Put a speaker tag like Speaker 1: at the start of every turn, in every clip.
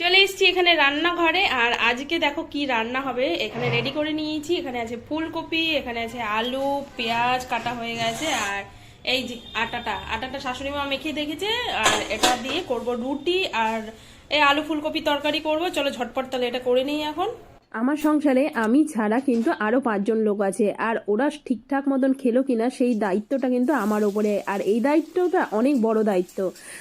Speaker 1: চলে এসছি এখানে রান্নাঘরে, আর আজকে দেখো কি রান্না হবে। এখানে রেডি করে নিয়েছি। এখানে আছে ফুলকপি, এখানে আছে আলু, পেঁয়াজ কাটা হয়ে গেছে, আর এই যে আটাটা। আটাটা শাশুড়ি মা মেখে দেখেছে, আর এটা দিয়ে করব রুটি, আর এই আলু ফুলকপি তরকারি করব। চলো ঝটপট তাহলে এটা করে নিই এখন।
Speaker 2: আমার সংসারে আমি ছাড়া কিন্তু আরও পাঁচজন লোক আছে, আর ওরা ঠিকঠাক মতন খেলো কিনা সেই দায়িত্বটা কিন্তু আমার ওপরে। আর এই দায়িত্বটা অনেক বড় দায়িত্ব।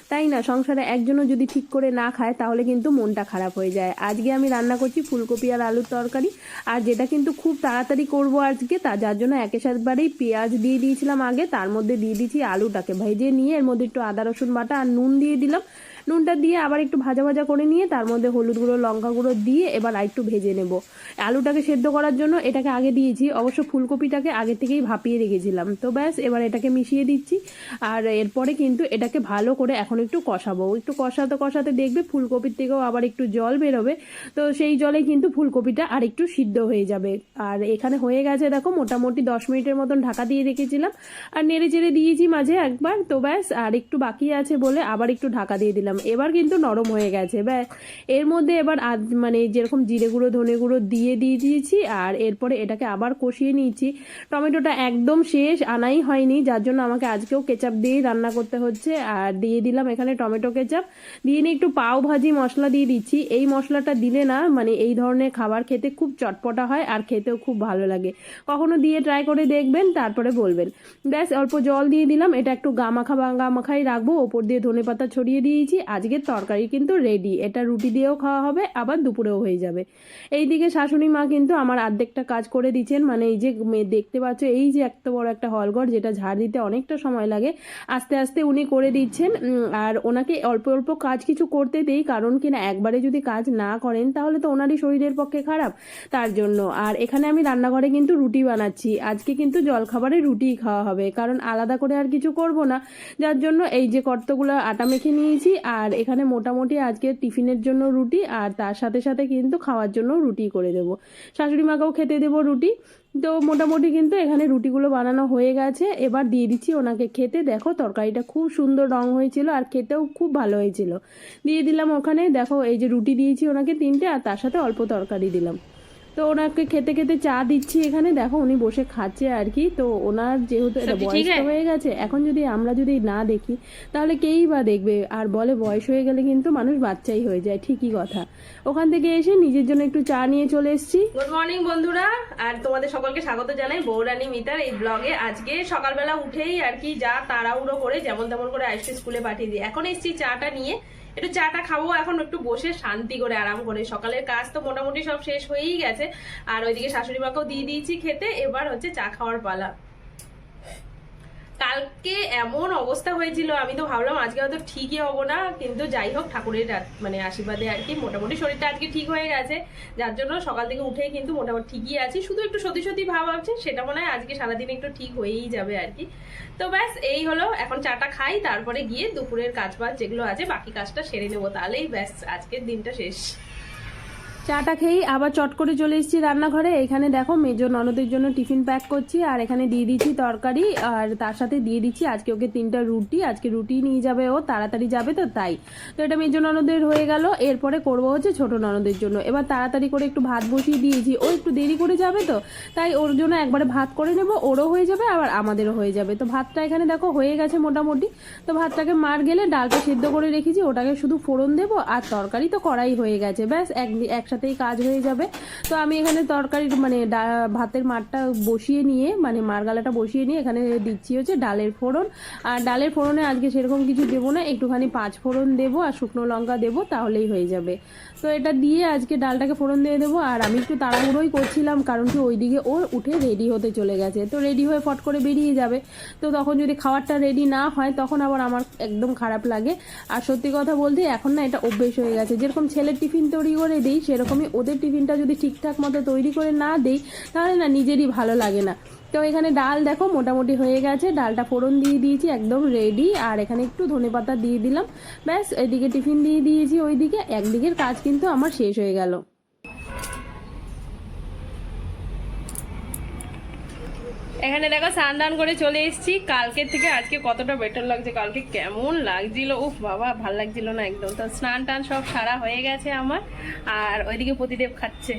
Speaker 2: তাই না? সংসারে একজনও যদি ঠিক করে না খায়, তাহলে কিন্তু মনটা খারাপ হয়ে যায়। আজকে আমি রান্না করছি ফুলকপি আর আলুর তরকারি, আর যেটা কিন্তু খুব তাড়াতাড়ি করব আজকে, তা যার জন্য একে সাথবারেই পেঁয়াজ দিয়ে দিয়েছিলাম আগে, তার মধ্যে দিয়ে দিয়েছি আলুটাকে ভেজে নিয়ে, এর মধ্যে একটু আদা রসুন বাটা আর নুন দিয়ে দিলাম। নুনটা দিয়ে আবার একটু ভাজা ভাজা করে নিয়ে তার মধ্যে হলুদ গুঁড়ো, লঙ্কা গুঁড়ো দিয়ে এবার আরেকটু ভেজে নেব। আলুটাকে সেদ্ধ করার জন্য এটাকে আগে দিয়েছি, অবশ্য ফুলকপিটাকে আগে থেকেই ভাপিয়ে রেখেছিলাম। তো ব্যাস, এবার এটাকে মিশিয়ে দিচ্ছি। আর এরপরে কিন্তু এটাকে ভালো করে এখন একটু কষাবো। একটু কষাতে কষাতে দেখবে ফুলকপির থেকেও আবার একটু জল বেরোবে। তো সেই জলে কিন্তু ফুলকপিটা আর একটু সিদ্ধ হয়ে যাবে। আর এখানে হয়ে গেছে দেখো, মোটামুটি দশ মিনিটের মতন ঢাকা দিয়ে রেখেছিলাম। আর নেড়ে চেড়ে দিয়েছি মাঝে একবার। তো ব্যাস, আর একটু বাকি আছে বলে আবার একটু ঢাকা দিয়ে দিলাম। এবার কিন্তু নরম হয়ে গেছে। ব্যাস, এর মধ্যে এবার মানে যেরকম জিরে গুঁড়ো, ধনে গুঁড়ো দিয়ে দিয়ে দিয়েছি আর এরপরে এটাকে আবার কষিয়ে নিয়েছি। টমেটোটা একদম শেষ, আনাই হয়নি, যার জন্য আমাকে আজকেও কেচাপ দিয়েই রান্না করতে হচ্ছে। আর দিয়ে দিলাম এখানে টমেটো কেচাপ। দিয়ে নিয়ে একটু পাও ভাজি মশলা দিয়ে দিচ্ছি। এই মশলাটা দিলে না মানে এই ধরনের খাবার খেতে খুব চটপটা হয় আর খেতেও খুব ভালো লাগে। কখনো দিয়ে ট্রাই করে দেখবেন, তারপরে বলবেন। ব্যাস, অল্প জল দিয়ে দিলাম। এটা একটু গামাখা বা গামাখাই রাখব। ওপর দিয়ে ধনে পাতা ছড়িয়ে দিয়েছি। আজকের তরকারি কিন্তু রেডি এটা রুটি দিয়েও খাওয়া হবে, আবার দুপুরেও হয়ে যাবে। এইদিকে শাশুড়ি মা কিন্তু আমার অর্ধেকটা কাজ করে দিচ্ছেন। মানে এই যে দেখতে পাচ্ছ, এই যে এত বড় একটা হলঘর যেটা ঝাড় দিতে অনেকটা সময় লাগে, আস্তে আস্তে উনি করে দিচ্ছেন। আর ওনাকে অল্প অল্প কাজ কিছু করতে দেই, কারণ কিনা একবারে যদি কাজ না করেন, তাহলে তো ওনারই শরীরের পক্ষে খারাপ। তার জন্য। আর এখানে আমি রান্নাঘরে কিন্তু রুটি বানাচ্ছি। আজকে কিন্তু জলখাবারে রুটিই খাওয়া হবে, কারণ আলাদা করে আর কিছু করব না। যার জন্য এই যে কর্তগুলো আটা মেখে নিয়েছি আর এখানে মোটামুটি আজকে টিফিনের জন্য রুটি আর তার সাথে সাথে কিন্তু খাওয়ার জন্য রুটি করে দেবো। শাশুড়ি মাকেও খেতে দেবো রুটি। তো মোটামুটি কিন্তু এখানে রুটিগুলো বানানো হয়ে গেছে। এবার দিয়ে দিচ্ছি ওনাকে খেতে। দেখো তরকারিটা খুব সুন্দর রং হয়েছিল আর খেতেও খুব ভালো হয়েছিল। দিয়ে দিলাম ওখানে। দেখো এই যে রুটি দিয়েছি ওনাকে তিনটে আর তার সাথে অল্প তরকারি দিলাম। তো ওনাকে খেতে খেতে চা দিচ্ছি এখানে। দেখো উনি বসে খাচ্ছে আর কি তো ওনার যেহেতু এটা বয়স? হয়ে গেছে এখন যদি আমরা যদি না দেখি তাহলে কেই বা দেখবে? আর বলে বয়স হয়ে গেলে কিন্তু মানুষ বাচ্চাই হয়ে যায় ঠিকই কথা। ওখান থেকে এসে নিজের জন্য একটু চা নিয়ে চলে এসেছি।
Speaker 1: গুড মর্নিং বন্ধুরা আর তোমাদের সকলকে স্বাগত জানাই বৌরানী মিতার এই ব্লগে আজকে সকালবেলা উঠেই আর কি যা তাড়াহুড়ো করে যেমন তেমন করে আইসকে স্কুলে পাঠিয়ে দিই। এখন এসেছি চাটা নিয়ে। একটু চাটা খাব, এখন একটু বসে শান্তি করে আরাম করে। সকালের কাজ তো মোটামুটি সব শেষ হয়েই গেছে। আর ওইদিকে শাশুড়ি মাকেও দিয়ে দিয়েছি খেতে, এবার হচ্ছে চা খাওয়ার পালা। কালকে এমন অবস্থা হয়েছিল, আমি তো ভাবলাম আজকে হয়তো ঠিকই হব না, কিন্তু যাই হোক, ঠাকুরের মানে আশীর্বাদে আর কি, মোটামুটি শরীরটা আজকে ঠিক হয়ে গেছে। যার জন্য সকাল থেকে উঠেই কিন্তু মোটামুটি ঠিকই আছি, শুধু একটু সত্যি সত্যি ভাব আছে, সেটা মনে হয় আজকে সারাদিন একটু ঠিক হয়েই যাবে আর কি। তো ব্যাস, এই হলো, এখন চাটা খাই, তারপরে গিয়ে দুপুরের কাজ বাজ যেগুলো আছে, বাকি কাজটা সেরে নেব, তাহলেই ব্যাস, আজকের দিনটা শেষ।
Speaker 2: চাটা খেয়েই আবার চট করে চলে এসেছি রান্নাঘরে। এখানে দেখো মেজো ননদের জন্য টিফিন প্যাক করছি, আর এখানে দিয়ে দিচ্ছি তরকারি, আর তার সাথে দিয়ে দিচ্ছি আজকে ওকে তিনটা রুটি, আজকে রুটি নিয়ে যাবে ও, তাড়াতাড়ি যাবে তো তাই। তো এটা মেজো ননদের হয়ে গেল, এরপরে করব হচ্ছে ছোট ননদের জন্য। এবার তাড়াতাড়ি করে একটু ভাত বসিয়ে দিয়েছি। ও একটু দেরি করে যাবে তো, তাই ওর জন্য একবারে ভাত করে নেব, ওরও হয়ে যাবে, আবার আমাদেরও হয়ে যাবে। তো ভাতটা এখানে দেখো হয়ে গেছে মোটামুটি। তো ভাতটাকে মার গেলে ডালটা সিদ্ধ করে রেখেছি, ওটাকে শুধু ফোড়ন দেবো, আর তরকারি তো করাই হয়ে গেছে। ব্যাস, এক একসাথেই কাজ হয়ে যাবে। তো আমি এখানে তরকারির মানে ভাতের মারটা বসিয়ে নিয়ে মানে মারগালাটা বসিয়ে নিয়ে এখানে দিচ্ছি হচ্ছে ডালের ফোড়ন। আর ডালের ফোড়নে আজকে সেরকম কিছু দেবো না, একটুখানি পাঁচ ফোড়ন দেবো আর শুকনো লঙ্কা দেবো, তাহলেই হয়ে যাবে। তো এটা দিয়ে আজকে ডালটাকে ফোড়ন দিয়ে দেবো, আর আমি একটু তাড়াহুড়োই করছিলাম, কারণ কি ওইদিকে ওর উঠে রেডি হতে চলে গেছে। তো রেডি হয়ে ফট করে বেরিয়ে যাবে। তো তখন যদি খাবারটা রেডি না হয়, তখন আবার আমার একদম খারাপ লাগে। আর সত্যি কথা বলতে, এখন না এটা অভ্যেস হয়ে গেছে। যেরকম ছেলের টিফিন তৈরি করে দিই সেরকমই ওদের টিফিনটা যদি ঠিকঠাক মতো তৈরি করে না দিই, তাহলে না নিজেরই ভালো লাগে না। তো এখানে ডাল দেখো মোটামুটি হয়ে গেছে, ডালটা ফোড়ন দিয়ে দিয়েছি, একদম রেডি আর এখানে একটু ধনে পাতা দিয়ে দিলাম। ব্যাস, এদিকে টিফিন দিয়ে দিয়েছি ওইদিকে, একদিকের কাজ কিন্তু আমার শেষ হয়ে গেল।
Speaker 1: এখানে দেখো স্নান করে চলে এসেছি। কালকের থেকে আজকে কতটা বেটার লাগছে, কালকে কেমন লাগছিল? উফ বাবা, ভালো লাগছিল না একদম। তো স্নান টান সব সারা হয়ে গেছে আমার, আর ওইদিকে প্রতিদেব খাচ্ছে।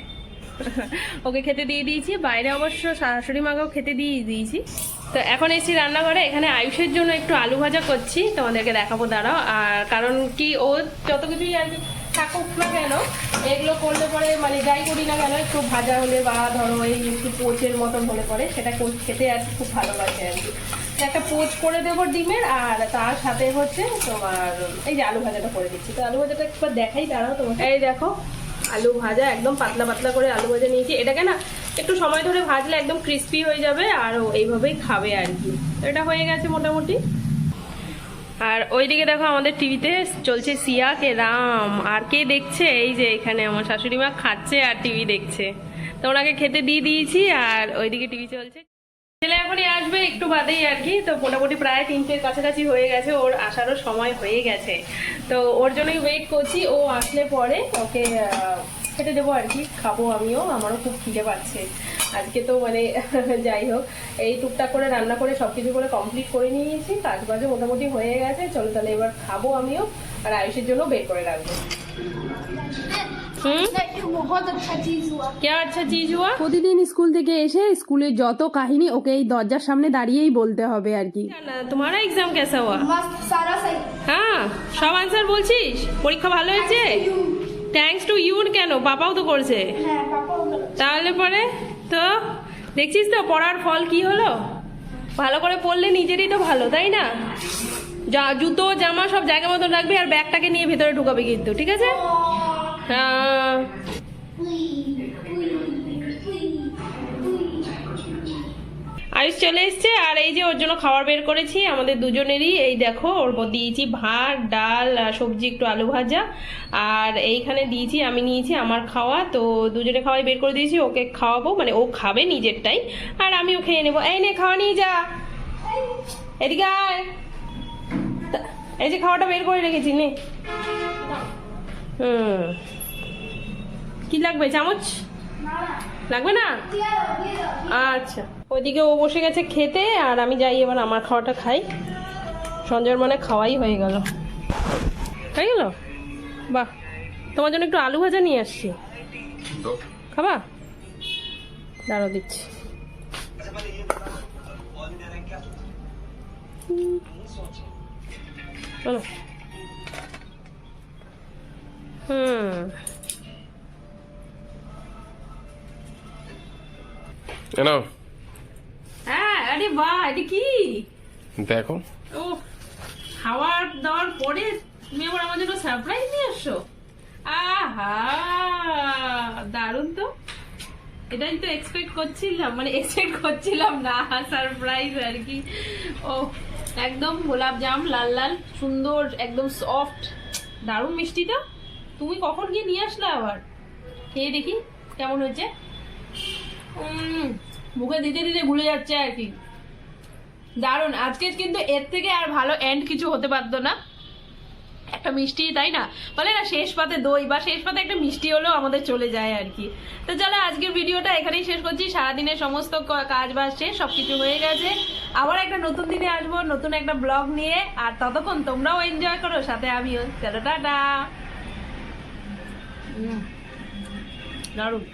Speaker 1: ওকে খেতে দিয়ে দিয়েছি, বাইরে অবশ্য শাশুড়ি মাকেও খেতে দিয়ে দিয়েছি। তো এখন এসেছি রান্নাঘরে, এখানে আয়ুষের জন্য একটু আলু ভাজা করছি, তোমাদেরকে দেখাবো দাঁড়াও। আর কারণ কি, ও যত কিছুই আর থাকুক না কেন, এগুলো করলে পরে মানে যাই করি না কেন, একটু ভাজা হলে বা ধরো এই একটু পোচের মতন হলে পরে সেটা খেতে আর খুব ভালোবাসে আর কি। একটা পোচ করে দেবো ডিমের আর তার সাথে হচ্ছে তোমার এই যে আলু ভাজাটা করে দিচ্ছি। তো আলু ভাজাটা একবার দেখাই, দাঁড়াও তোমার এই দেখো, আলু ভাজা একদম পাতলা পাতলা করে আলু ভাজা নিয়েছি। এটাকে না একটু সময় ধরে ভাজলে একদম ক্রিস্পি হয়ে যাবে আর এইভাবেই খাবে আর কি। এটা হয়ে গেছে মোটামুটি। আর ওইদিকে দেখো আমাদের টিভিতে চলছে সিয়া কে রাম। আর কে দেখছে? এই যে এখানে আমার শাশুড়ি মা খাচ্ছে আর টিভি দেখছে। তো ওনাকে খেতে দিয়ে দিয়েছি আর ওইদিকে টিভি চলছে। ছেলে এখনই আসবে একটু বাদেই আর কি। তো মোটামুটি প্রায় তিনটের কাছাকাছি হয়ে গেছে। ওর আসারও সময় হয়ে গেছে। তো ওর জন্যই ওয়েট করছি। ও আসলে পরে ওকে খেতে দেবো আর কি খাব আমিও আমারও খুব খিদে পাচ্ছে। আজকে তো মানে যাই হোক এই টুকটাক করে রান্না করে সব কিছু করে কমপ্লিট করে নিয়েছি কাজ বাজে মোটামুটি হয়ে গেছে চলো তাহলে এবার খাব আমিও আর আয়ুষের জন্য বের করে রাখব। হ্যাঁ, আচ্ছা আচ্ছা
Speaker 2: প্রতিদিন স্কুল থেকে এসে স্কুলের যত কাহিনী ওকে এই দরজার সামনে দাঁড়িয়েই বলতে হবে আর কি।
Speaker 1: তোমার এক্সাম কেসা হ্যাঁ সব আনসার বলছিস? পরীক্ষা ভালো হয়েছে? থ্যাঙ্কস টু ইউন কেন? বাবাও তো করছে।
Speaker 3: হ্যাঁ
Speaker 1: তাহলে পরে তো দেখছিস তো পড়ার ফল কি হলো? ভালো করে পড়লে নিজেরই তো ভালো তাই না? যা জুতো জামা সব জায়গা মতন রাখবি আর ব্যাগটাকে নিয়ে ভেতরে ঢুকাবি কিন্তু ঠিক আছে? হ্যাঁ। আয়ুষ চলে এসছে আর এই যে ওর জন্য খাবার বের করেছি আমাদের দুজনেরই। এই দেখো ওর দিয়েছি ভাত ডাল আর সবজি একটু আলু ভাজা। আর এইখানে দিয়েছি আমি নিয়েছি আমার খাওয়া। তো দুজনে খাওয়াই বের করে দিয়েছি ওকে খাওয়াবো মানে ও খাবে নিজেরটাই। আর আমি আমিও খেয়ে নেব। এই নে খাওয়া নিয়ে যা। এদিকে আয়। এই যে খাওয়াটা বের করে রেখেছি নে। হুম। কি লাগবে চামচ? লাগবে না? আচ্ছা। ওইদিকে ও বসে গেছে খেতে আর আমি যাই এবার আমার খাওয়াটা খাই। সঞ্জয়ের মানে খাওয়াই হয়ে গেল। হয়ে গেল? বাহ। তোমার জন্য একটু আলু ভাজা নিয়ে আসছি। খাবা? দাঁড়াও দিচ্ছি। চলো। হুম।
Speaker 4: এনো
Speaker 1: বাহ এটা কি?
Speaker 4: দেখো।
Speaker 1: ও খাওয়ার দাওয়ার পরে তুমি আবার আমার জন্য সারপ্রাইজ নিয়ে আসছো আহা দারুণ তো। এটাই তো এক্সপেক্ট করছিলাম মানে এক্সপেক্ট করছিলাম না সারপ্রাইজ আর কি। ও একদম গোলাপ জাম লাল লাল সুন্দর একদম সফট দারুণ মিষ্টিটা তুমি কখন গিয়ে নিয়ে আসলে আবার? খেয়ে দেখি কেমন হয়েছে। উম, মুখে দিতে দিতে ভুলে যাচ্ছে আর কি। দারুণ। আজকে কিন্তু এর থেকে আর ভালো এন্ড কিছু হতে পারতো না। একটা মিষ্টি, তাই না? বলে না, শেষ পাতে দই বা শেষ পাতে একটা মিষ্টি হলেও আমাদের চলে যায় আর কি। তো চলো, আজকের ভিডিওটা এখানেই শেষ করছি। সারাদিনের সমস্ত কাজ বাজ শেষ সব কিছু হয়ে গেছে। আবার একটা নতুন দিনে আসব, নতুন একটা ব্লগ নিয়ে। আর ততক্ষণ তোমরাও এনজয় করো, সাথে আমিও। চলো, টাটা। দারুণ।